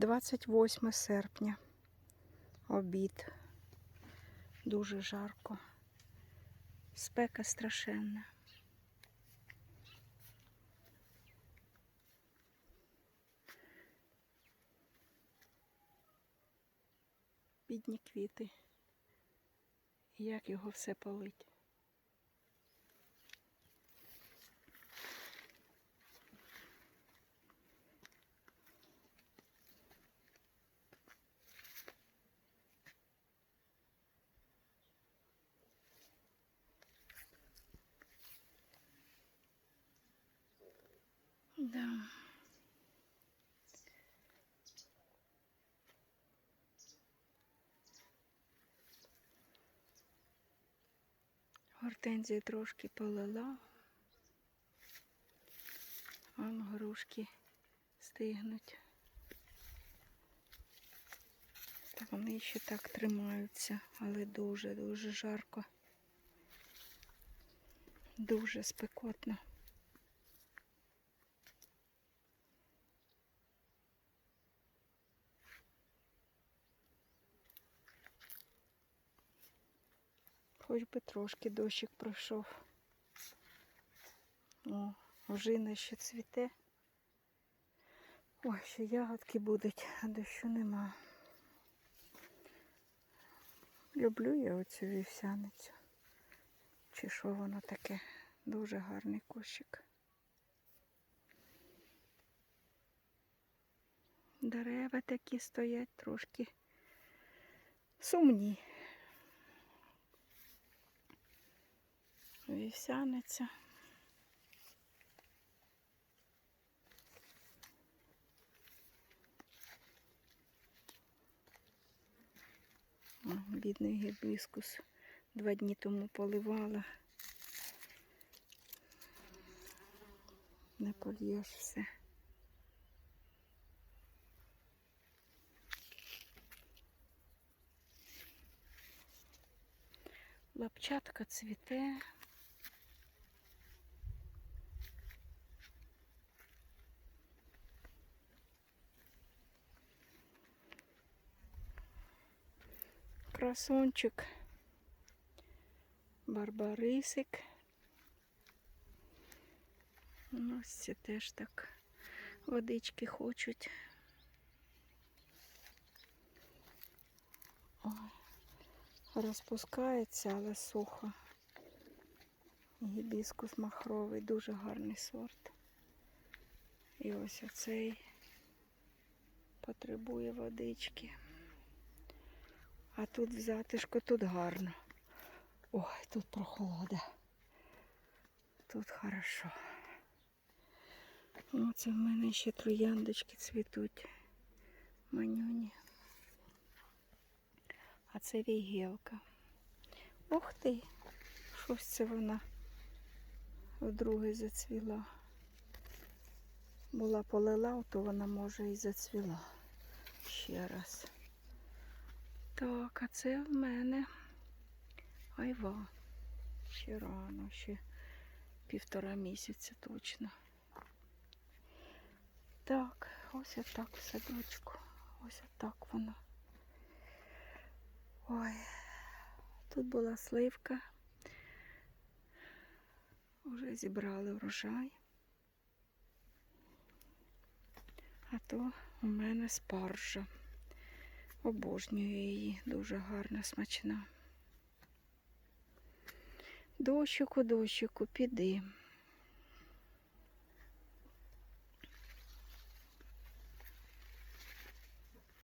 28 серпня. Обід. Дуже жарко. Спека страшенна. Бідні квіти. Як його все полить. Да. Гортензію трошки полила. Вон грушки стигнуть. Та вони ще так тримаються, але дуже-дуже жарко. Дуже спекотно. Хоч би трошки дощик пройшов. О, ожина ще цвіте. Ой, ще ягодки будуть, а дощу нема. Люблю я оцю вівсяницю. Чи що воно таке? Дуже гарний кущик. Дерева такі стоять трошки сумні. Вівсяниця. Бідний гібіскус. Два дні тому поливала. Не польєш все. Лапчатка цвіте. Красунчик. Барбарисик. Ось це теж так водички хочуть. Ой, розпускається, але сухо. Гібіскус махровий, дуже гарний сорт. І ось оцей потребує водички. А тут в тут гарно. Ой, тут прохолода. Тут хорошо. Оце в мене ще трояндочки цвітуть. Манюні. А це вігілка. Ух ти! Щось це вона вдруге зацвіла. Була полила, то вона може і зацвіла ще раз. Так, а це в мене айва. Ще рано, ще півтора місяця точно. Так, ось отак в садочку. Ось отак воно. Ой, тут була сливка. Уже зібрали врожай. А то у мене спаржа. Обожнюю її, дуже гарна, смачна. Дощику, дощику, піди.